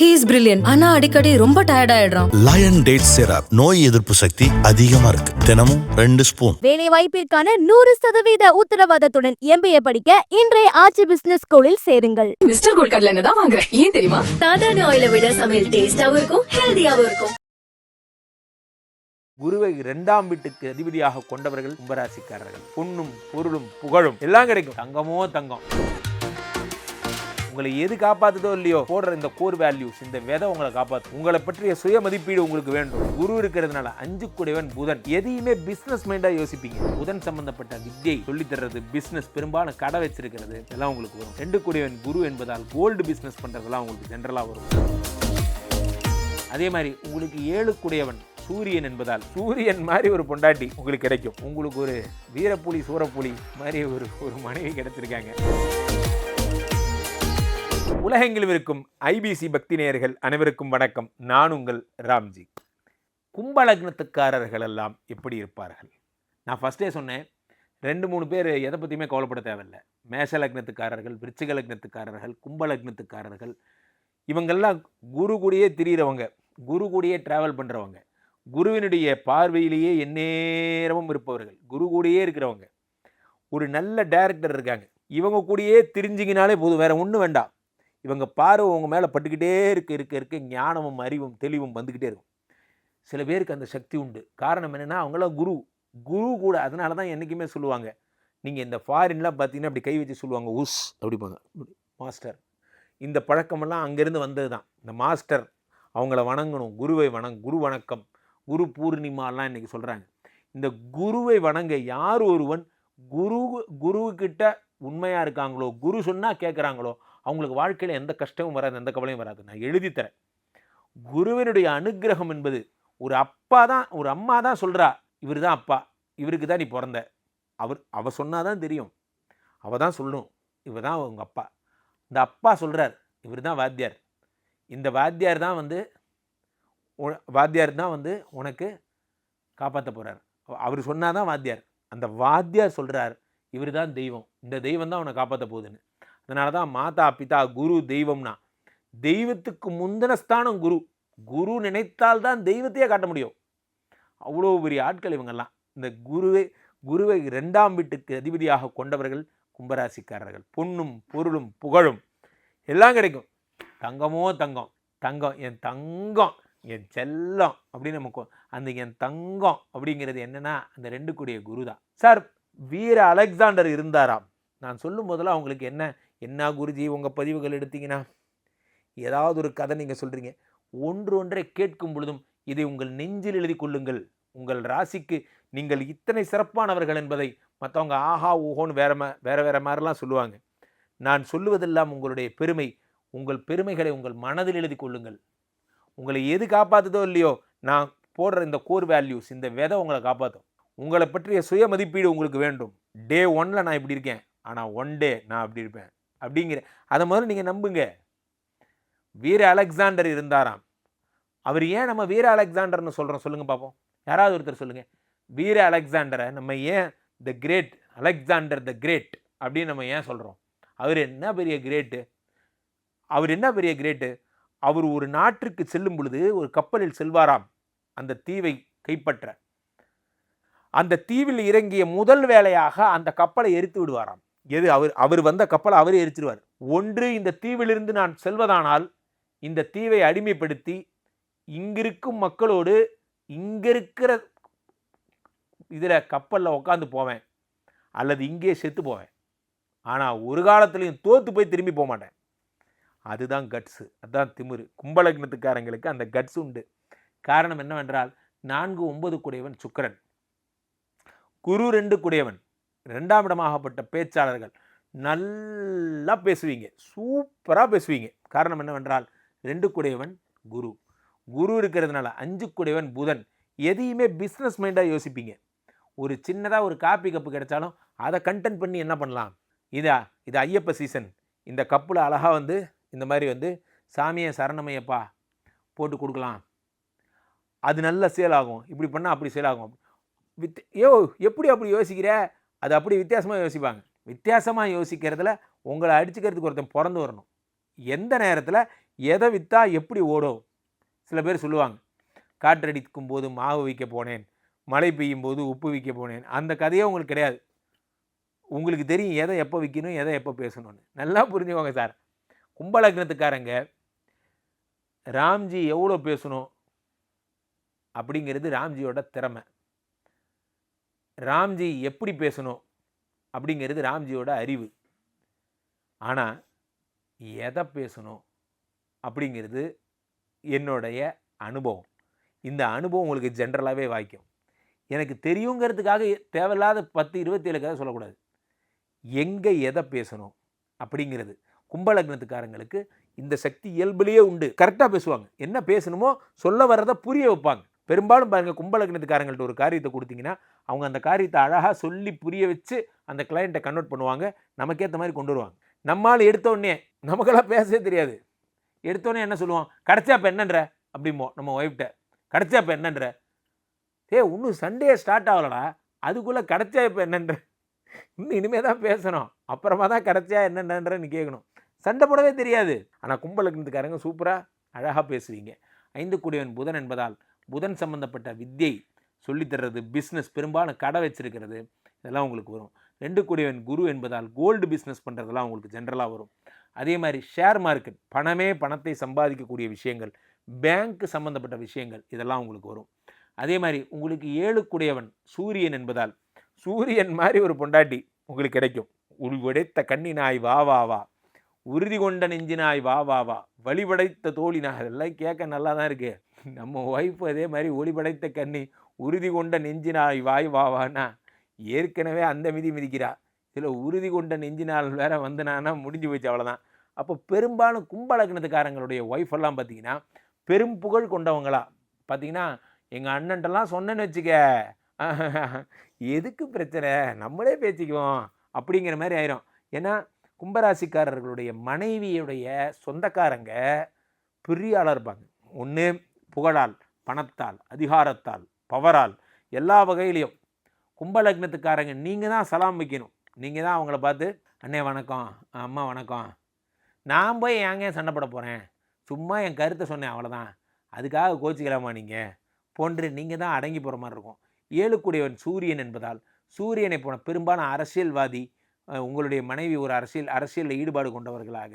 He is brilliant ஆனா அடிக்கடி ரொம்ப டயர்ட் ஆயிடுறான். லயன் டேட் சிரப் நோய் எதிர்ப்பு சக்தி அதிகமா இருக்கு. தினமும் ரெண்டு ஸ்பூன் வேலை வாய்ப்பிற்கான நூறு சதவீத உத்தரவாதத்துடன் எம்பிஏ படிக்க இன்றைய ஆட்சி பிசினஸ் ஸ்கூலில் சேருங்கள். மிஸ்டர் கோல்ட் கடல எண்ணெய் தான் வாங்குறேன் ஏன் தெரியுமா? சாதாரண ஆயில விட சமையல் டேஸ்டாவும் இருக்கும் ஹெல்தியாவும் இருக்கும். குருவை இரண்டாம் வீட்டுக்கு அதிபதியாக கொண்டவர்கள் கும்பராசிக்காரர்கள். பொண்ணும் பொருளும் புகழும். எல்லாம் கிடைக்கும். தங்கமோ தங்கம். உங்களை எது காப்பாத்துதோ இல்லையோ போடுற இந்த கோர் வேல்யூஸ் இந்த விதை உங்களை காப்பாற்றும் உங்களை பற்றிய சுய மதிப்பீடு உங்களுக்கு வேண்டும். குரு இருக்கிறதுனால அஞ்சு குடைவன் புதன். எதையுமே பிசினஸ் மைண்டா யோசிப்பீங்க. புதன் சம்பந்தப்பட்ட வித்தியை சொல்லி தர்றது பிசினஸ் பெரும்பாலும் கடை வச்சிருக்கிறது இதெல்லாம் உங்களுக்கு வரும். ரெண்டு குடைவன் குரு என்பதால் கோல்டு பிசினஸ் பண்றதெல்லாம் உங்களுக்கு ஜென்ரலா வரும். அதே மாதிரி உங்களுக்கு ஏழு குடையவன் சூரியன் என்பதால் சூரியன் மாதிரி ஒரு பொண்டாட்டி உங்களுக்கு கிடைக்கும். உங்களுக்கு ஒரு வீரப்புலி சூரப்புலி மாதிரி ஒரு ஒரு மனைவி கிடைச்சிருக்காங்க. உலகெங்கிலும் இருக்கும் ஐபிசி பக்தி நேயர்கள் அனைவருக்கும் வணக்கம். நான் உங்கள் ராம்ஜி. கும்பலக்னத்துக்காரர்கள் எல்லாம் எப்படி இருப்பார்கள்? நான் ஃபஸ்ட்டே சொன்னேன் ரெண்டு மூணு பேர் எதை பற்றியுமே கவலைப்பட தேவையில்லை. மேஷ லக்னத்துக்காரர்கள் விருச்சிக லக்னத்துக்காரர்கள் கும்பலக்னத்துக்காரர்கள் இவங்கெல்லாம் குரு கூடியே திரியிறவங்க குரு கூடியே ட்ராவல் பண்ணுறவங்க குருவினுடைய பார்வையிலேயே எந்நேரமும் இருப்பவர்கள் குரு கூடியே இருக்கிறவங்க. ஒரு நல்ல டைரக்டர் இருக்காங்க. இவங்க கூடயே திரிஞ்சிங்கனாலே போதும் வேறு ஒன்றும் வேண்டாம். இவங்க பார்வை உங்க மேலே பட்டுக்கிட்டே இருக்க இருக்க இருக்க. ஞானமும் அறிவும் தெளிவும் வந்துக்கிட்டே இருக்கும். சில பேருக்கு அந்த சக்தி உண்டு. காரணம் என்னென்னா அவங்களாம் குரு. குரு கூட அதனால தான் என்றைக்குமே சொல்லுவாங்க. நீங்கள் இந்த ஃபாரின்லாம் பார்த்தீங்கன்னா அப்படி கை வச்சு சொல்லுவாங்க. உஸ் அப்படிப்பாங்க மாஸ்டர் இந்த பழக்கமெல்லாம் அங்கேருந்து வந்தது தான். இந்த மாஸ்டர் அவங்கள வணங்கணும். குருவை வணங் குரு வணக்கம். குரு பூர்ணிமாலாம் இன்றைக்கி சொல்கிறாங்க இந்த குருவை வணங்க யார் ஒருவன்? குரு குருக்கிட்ட உண்மையாக இருக்காங்களோ? குரு சொன்னால் கேட்குறாங்களோ அவங்களுக்கு வாழ்க்கையில் எந்த கஷ்டமும் வராது எந்த கவலையும் வராது. நான் எழுதி தரேன். குருவினுடைய அனுக்கிரகம் என்பது ஒரு அப்பா தான் ஒரு அம்மா தான் சொல்கிறா இவர் தான் அப்பா இவருக்கு தான் நீ பிறந்த. அவர் அவ சொன்னால் தான் தெரியும். அவ தான் சொல்லணும் இவர் தான் உங்கள் அப்பா. இந்த அப்பா சொல்கிறார் இவர் தான் வாத்தியார். இந்த வாத்தியார் தான் வந்து வாத்தியார் தான் வந்து உனக்கு காப்பாற்ற போகிறார் அவர் சொன்னால் தான் வாத்தியார். அந்த வாத்தியார் சொல்கிறார் இவர் தான் தெய்வம். இந்த தெய்வம் தான் உன்னை காப்பாற்ற போகுதுன்னு. அதனால தான் மாதா பிதா குரு தெய்வம்னா தெய்வத்துக்கு முந்தின ஸ்தானம் குரு. குரு நினைத்தால் தான் தெய்வத்தையே காட்ட முடியும். அவ்வளோ பெரிய ஆட்கள் இவங்கெல்லாம். இந்த குருவை குருவை ரெண்டாம் வீட்டுக்கு அதிபதியாக கொண்டவர்கள் கும்பராசிக்காரர்கள். பொண்ணும் பொருளும் புகழும். எல்லாம் கிடைக்கும். தங்கமோ தங்கம். தங்கம் என் தங்கம் என் செல்லம் அப்படின்னு நமக்கு அந்த என் தங்கம் அப்படிங்கிறது என்னென்னா அந்த ரெண்டு கூடிய குரு தான் சார் வீர அலெக்சாண்டர் இருந்தாராம். நான் சொல்லும் போதெல்லாம் அவங்களுக்கு என்ன? என்ன குருஜி உங்கள் பதிவுகள் எடுத்தீங்கன்னா? ஏதாவது ஒரு கதை நீங்கள் சொல்கிறீங்க ஒன்று ஒன்றை கேட்கும் பொழுதும் இதை உங்கள் நெஞ்சில் எழுதி கொள்ளுங்கள். உங்கள் ராசிக்கு நீங்கள் இத்தனை சிறப்பானவர்கள் என்பதை மற்றவங்க ஆஹா ஊஹோன்னு வேற மா வேற வேற மாதிரிலாம் சொல்லுவாங்க. நான் சொல்லுவதெல்லாம் உங்களுடைய பெருமை. உங்கள் பெருமைகளை உங்கள் மனதில் எழுதி கொள்ளுங்கள். உங்களை எது காப்பாற்றுதோ இல்லையோ நான் போடுற இந்த கோர் வேல்யூஸ் இந்த விதை உங்களை காப்பாற்றும் உங்களை பற்றிய சுய மதிப்பீடு உங்களுக்கு வேண்டும். டே ஒன்னில் நான் இப்படி இருக்கேன். ஆனால் ஒன் டே நான் அப்படி இருப்பேன். அப்படிங்கிற அதை முதல்ல நீங்கள் நம்புங்க. வீர அலெக்சாண்டர் இருந்தாராம். அவர் ஏன் நம்ம வீர அலெக்சாண்டர்னு சொல்கிறோம் சொல்லுங்கள் பார்ப்போம் யாராவது ஒருத்தர் சொல்லுங்கள் வீர அலெக்சாண்டரை நம்ம ஏன் the great Alexander the great அப்படின்னு நம்ம ஏன் சொல்கிறோம் அவர் என்ன பெரிய கிரேட்டு அவர் என்ன பெரிய கிரேட்டு அவர் ஒரு நாட்டிற்கு செல்லும் பொழுது ஒரு கப்பலில் செல்வாராம். அந்த தீவை கைப்பற்ற. அந்த தீவில் இறங்கிய முதல் வேலையாக அந்த கப்பலை எரித்து விடுவாராம். எது? அவர் அவர் வந்த கப்பலை அவரே எரிச்சிருவார். ஒன்று இந்த தீவிலிருந்து நான் செல்வதானால் இந்த தீவை அடிமைப்படுத்தி இங்கிருக்கும் மக்களோடு இங்கிருக்கிற இதில் கப்பலில் உட்காந்து போவேன். அல்லது இங்கே செத்து போவேன். ஆனால் ஒரு காலத்துலேயும் தோற்று போய் திரும்பி போக மாட்டேன். அதுதான் கட்ஸு அதுதான் திமிரு. கும்பலக்னத்துக்காரங்களுக்கு அந்த கட்ஸ் உண்டு. காரணம் என்னவென்றால் நான்கு ஒன்பது குடையவன் சுக்கரன். குரு ரெண்டு குடையவன். ரெண்டாம் இடமாகப்பட்ட பேச்சாளர்கள் நல்லா பேசுவீங்க சூப்பராக பேசுவீங்க. காரணம் என்னவென்றால் ரெண்டு குடையவன் குரு. குரு இருக்கிறதுனால அஞ்சு குடையவன் புதன். எதையுமே பிஸ்னஸ் மைண்டாக யோசிப்பீங்க. ஒரு சின்னதாக ஒரு காப்பி கப்பு கிடைச்சாலும் அதை கண்டென்ட் பண்ணி என்ன பண்ணலாம்? இதா இது ஐயப்ப சீசன் இந்த கப்பில் அழகாக வந்து இந்த மாதிரி வந்து சாமியை சரணமையப்பா போட்டு கொடுக்கலாம். அது நல்ல சேல் ஆகும். இப்படி பண்ணால் அப்படி சேல் ஆகும். வித் ஏ எப்படி அப்படி யோசிக்கிற? அது அப்படி வித்தியாசமாக யோசிப்பாங்க. வித்தியாசமாக யோசிக்கிறதுல உங்களை அடிச்சுக்கிறதுக்கு ஒருத்தன் பிறந்து வரணும். எந்த நேரத்தில் எதை விற்றா எப்படி ஓடும்? சில பேர் சொல்லுவாங்க காற்றடிக்கும் போது மாவு விற்க போனேன் மழை பெய்யும் போது உப்பு விற்க போனேன். அந்த கதையே உங்களுக்கு கிடையாது. உங்களுக்கு தெரியும் எதை எப்போ விற்கணும் எதை எப்போ பேசணும்னு. நல்லா புரிஞ்சுக்கோங்க சார் கும்பலக்னத்துக்காரங்க ராம்ஜி எவ்வளோ பேசணும்? அப்படிங்கிறது ராம்ஜியோட திறமை. ராம்ஜி எப்படி பேசணும் அப்படிங்கிறது ராம்ஜியோட அறிவு. ஆனால் எதை பேசணும் அப்படிங்கிறது என்னுடைய அனுபவம். இந்த அனுபவம் உங்களுக்கு ஜென்ரலாகவே வாய்க்கும். எனக்கு தெரியுங்கிறதுக்காக தேவையில்லாத பத்து இருபத்தேழு கதை சொல்லக்கூடாது. எங்கே எதை பேசணும் அப்படிங்கிறது. கும்பலக்னத்துக்காரங்களுக்கு இந்த சக்தி இயல்புலேயே உண்டு. கரெக்டாக பேசுவாங்க. என்ன பேசணுமோ சொல்ல வர்றதை புரிய வைப்பாங்க. பெரும்பாலும் பாருங்கள் கும்பலக்னத்துக்காரங்கள்ட்ட ஒரு காரியத்தை கொடுத்தீங்கன்னா அவங்க அந்த காரியத்தை அழகாக சொல்லி புரிய வச்சு அந்த கிளையண்ட்டை கன்வெர்ட் பண்ணுவாங்க. நமக்கேற்ற மாதிரி கொண்டு வருவாங்க. நம்மால் எடுத்தோடனே நமக்கெல்லாம் பேசவே தெரியாது. எடுத்தோடனே என்ன சொல்லுவோம் கிடச்சா இப்போ என்னன்ற? அப்படிமோ நம்ம ஒய்ஃப்ட்ட கிடச்சா இப்போ என்னன்ற? ஏ இன்னும் சண்டே ஸ்டார்ட் ஆகலடா. அதுக்குள்ளே கிடச்சா இப்போ என்னன்ற? இன்னும் இனிமேல் தான் பேசணும். அப்புறமா தான் கிடச்சா என்னென்னன்ற கேட்கணும் சண்டை போடவே தெரியாது. ஆனால் கும்பலக்னத்துக்காரங்க சூப்பராக அழகாக பேசுவீங்க. ஐந்து குடியவன் புதன் என்பதால் புதன் சம்பந்தப்பட்ட வித்தியை சொல்லித்தர்றது பிஸ்னஸ் பெரும்பாலும் கடை வச்சிருக்கிறது இதெல்லாம் உங்களுக்கு வரும். ரெண்டு கூடியவன் குரு என்பதால் கோல்டு பிஸ்னஸ் பண்ணுறதெல்லாம் உங்களுக்கு ஜென்ரலாக வரும். அதே மாதிரி ஷேர் மார்க்கெட் பணமே பணத்தை சம்பாதிக்கக்கூடிய விஷயங்கள் பேங்க் சம்பந்தப்பட்ட விஷயங்கள் இதெல்லாம் உங்களுக்கு வரும். அதே மாதிரி உங்களுக்கு ஏழுக்குடையவன் சூரியன் என்பதால் சூரியன் மாதிரி ஒரு பொண்டாட்டி உங்களுக்கு கிடைக்கும். உள் உடைத்த கண்ணி நாய் வா வா வா. உறுதி கொண்ட நெஞ்சினாய் வா வா வா. வழிபடைத்த தோழினா அதெல்லாம் கேட்க நல்லா தான் இருக்கு. நம்ம ஒய்ஃப் அதே மாதிரி ஒளிபடைத்த கண்ணி உறுதி கொண்ட நெஞ்சினாய் வாய் வா வானா ஏற்கனவே அந்த மிதி மிதிக்கிறா. இதில் உறுதி கொண்ட நெஞ்சினால் வேற வந்தனானா முடிஞ்சு போச்சு அவ்வளோதான் அப்போ பெரும்பாலும் கும்பலக்கணத்துக்காரங்களுடைய ஒய்ஃப் எல்லாம் பார்த்தீங்கன்னா பெரும் புகழ் கொண்டவங்களா. பார்த்தீங்கன்னா எங்கள் அண்ணன்ட்டெல்லாம் சொன்னேன்னு வச்சுக்க. எதுக்கு பிரச்சனை? நம்மளே பேசிக்குவோம். அப்படிங்கிற மாதிரி ஆயிரும். ஏன்னா கும்பராசிக்காரர்களுடைய மனைவியுடைய சொந்தக்காரங்க பெரிய ஆளாக இருப்பாங்க ஒன்று புகழால் பணத்தால் அதிகாரத்தால் பவரால் எல்லா வகையிலையும். கும்பலக்னத்துக்காரங்க நீங்கள் தான் சலாம் வைக்கணும். நீங்கள் தான் அவங்கள பார்த்து அண்ணே வணக்கம். அம்மா வணக்கம். நான் போய் ஏங்க சண்டைப்பட போகிறேன் சும்மா என் கருத்தை சொன்னேன் அவ்வளோதான் அதுக்காக கோச்சிக்கலாமா நீங்கள் போன்று நீங்கள் தான் அடங்கி போகிற மாதிரி இருக்கும். ஏழுக்குடையவன் சூரியன் என்பதால் சூரியனை போன பெரும்பாலும் அரசியல்வாதி உங்களுடைய மனைவி ஒரு அரசியல் அரசியலில் ஈடுபாடு கொண்டவர்களாக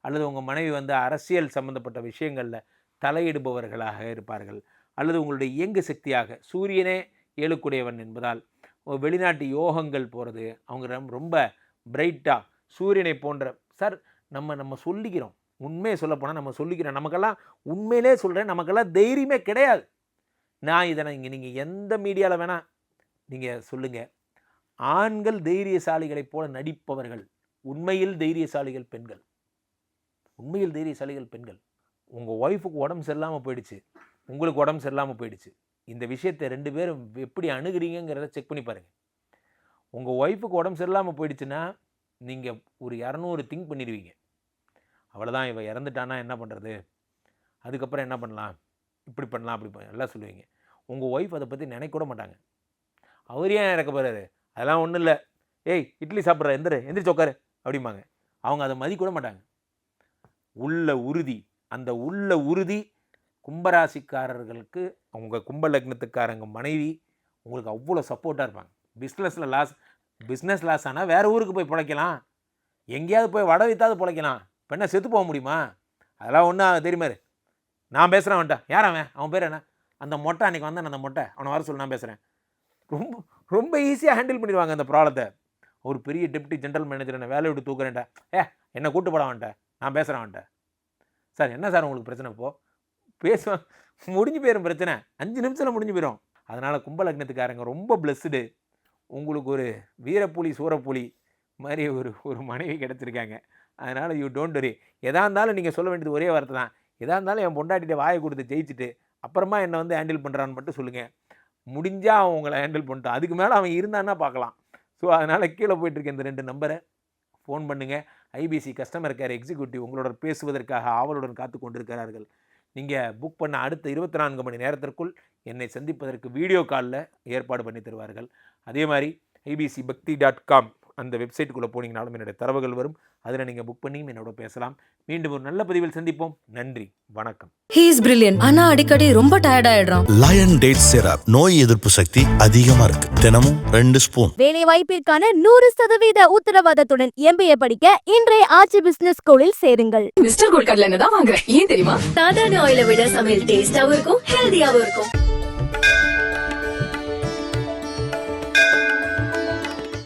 அல்லது உங்கள் மனைவி வந்து அரசியல் சம்பந்தப்பட்ட விஷயங்களில் தலையிடுபவர்களாக இருப்பார்கள் அல்லது உங்களுடைய இயங்கு சக்தியாக சூரியனே ஏழுக்குடையவன் என்பதால் வெளிநாட்டு யோகங்கள் போகிறது அவங்க ரொம்ப- ரொம்ப பிரைட்டாக சூரியனை போன்ற சார் நம்ம நம்ம சொல்லிக்கிறோம் உண்மையை சொல்லப்போனால் நம்ம சொல்லிக்கிறோம் நமக்கெல்லாம் உண்மையிலே சொல்கிறேன் நமக்கெல்லாம் தைரியமே கிடையாது. நான் இதை இங்கே நீங்கள் எந்த மீடியாவில் வேணால் நீங்கள் சொல்லுங்கள் ஆண்கள் தைரியசாலிகளைப் போல நடிப்பவர்கள். உண்மையில் தைரியசாலிகள் பெண்கள். உண்மையில் தைரியசாலிகள் பெண்கள். உங்கள் ஒய்ஃபுக்கு உடம்பு சரியில்லாமல் போயிடுச்சு. உங்களுக்கு உடம்பு சரியில்லாமல் போயிடுச்சு. இந்த விஷயத்தை ரெண்டு பேரும் எப்படி அணுகிறீங்கிறத செக் பண்ணி பாருங்கள் உங்கள் ஒய்ஃபுக்கு உடம்பு சரியில்லாமல் போயிடுச்சுன்னா நீங்கள் ஒரு இரநூறு திங்க் பண்ணிடுவீங்க. அவ்வளோதான் இவன் இறந்துட்டானா என்ன பண்ணுறது அதுக்கப்புறம் என்ன பண்ணலாம்? இப்படி பண்ணலாம் அப்படி பண்ணலாம் எல்லாம் சொல்லுவீங்க. உங்கள் ஒய்ஃப் அதை பற்றி நினைக்க கூட மாட்டாங்க. அவர் ஏன் இறக்க போகிறாரு அதெல்லாம் ஒன்றும் இல்லை. ஏய் இட்லி சாப்பிட்ற எந்திரு எந்திரிச்சு உட்காரு அப்படிம்பாங்க. அவங்க அதை மதிக்க கூட மாட்டாங்க. உள்ள உறுதி அந்த உள்ள உறுதி கும்பராசிக்காரர்களுக்கு அவங்க கும்ப லக்னத்துக்காரங்க மனைவி உங்களுக்கு அவ்வளோ சப்போர்ட்டாக இருப்பாங்க. பிஸ்னஸில் லாஸ் பிஸ்னஸ் லாஸ் ஆனால் வேறு ஊருக்கு போய் பிழைக்கலாம். எங்கேயாவது போய் வடை வித்தாவது பிழைக்கலாம். இப்போ என்ன செத்து போக முடியுமா? அதெல்லாம் ஒன்றும் தெரியுமாரு நான் பேசுகிறேன் அவன்கிட்ட. யார் அவன்? அவன் பேர் என்ன? அந்த மொட்டை அன்றைக்கி வந்தான் அந்த மொட்டை? அவனை வர சொல்லி நான் பேசுகிறேன் ரொம்ப ரொம்ப ஈஸியாக ஹேண்டில் பண்ணிடுவாங்க அந்த ப்ராப்ளத்தை. ஒரு பெரிய டெப்டி ஜென்ரல் மேனேஜர் என்ன வேலையை விட்டு தூக்குறேன்ட்ட ஏ என்னை கூட்டு போட நான் பேசுகிறேன் அவன்கிட்ட. சார் என்ன சார் உங்களுக்கு பிரச்சனை இப்போ? பேசுவேன் முடிஞ்சு போயிடும் பிரச்சனை. அஞ்சு நிமிஷத்தில் முடிஞ்சு போயிடும் அதனால் கும்பலக்னத்துக்காரங்க ரொம்ப பிளஸ்டு உங்களுக்கு ஒரு வீரப்புலி சூரப்புலி மாதிரி ஒரு ஒரு மனைவி கிடச்சிருக்காங்க. அதனால் யூ டோன்ட் வரி எதாக இருந்தாலும் நீங்கள் சொல்ல வேண்டியது ஒரே வார்த்தை தான். எதாக இருந்தாலும் என் பொண்டாட்டிகிட்ட வாயை கொடுத்து ஜெயிச்சுட்டு அப்புறமா என்னை வந்து ஹேண்டில் பண்ணுறான்னு மட்டும் சொல்லுங்கள் முடிஞ்சால் அவன் உங்களை ஹேண்டில் பண்ணிட்டான் அதுக்கு மேலே அவன் இருந்தான்னா பார்க்கலாம். ஸோ அதனால் கீழே போயிட்டுருக்க இந்த ரெண்டு நம்பரை ஃபோன் பண்ணுங்கள் ஐபிசி கஸ்டமர் கேர் எக்ஸிக்யூட்டிவ் உங்களோட பேசுவதற்காக ஆவலுடன் காத்து கொண்டிருக்கிறார்கள். நீங்கள் புக் பண்ண அடுத்த இருபத்தி நான்கு மணி நேரத்திற்குள் என்னை சந்திப்பதற்கு வீடியோ காலில் ஏற்பாடு பண்ணி தருவார்கள். அதே மாதிரி ஐபிசி பக்தி டாட் காம் அந்த வெப்சைட்டுக்குள்ளே போனீங்கனாலும் என்னுடைய தரவுகள் வரும். அதில் நீங்கள் புக் பண்ணியும் என்னோட பேசலாம். மீண்டும் ஒரு நல்ல பதிவில் சந்திப்போம். நன்றி. வணக்கம். ஹீ இஸ் பிரில்லியன்ட் ஆனா அடிக்கடி ரொம்ப டயர்ட் ஆயிடுறான். லயன் டேட் சிரப் நோய் எதிர்ப்பு சக்தி அதிகமா இருக்கு. தினமும் ரெண்டு ஸ்பூன் வேலை வாய்ப்பிற்கான நூறு சதவீத உத்தரவாதத்துடன் எம்பிஏ படிக்க இன்றைய ஆச்சி பிசினஸ் ஸ்கூலில் சேருங்கள். மிஸ்டர் கோல்ட் கடலை தான் வாங்குறேன் ஏன் தெரியுமா? சாதாரண ஆயில விட சமையல் டேஸ்டாவும் இருக்கும் ஹெல்தியாவும் இருக்கும்.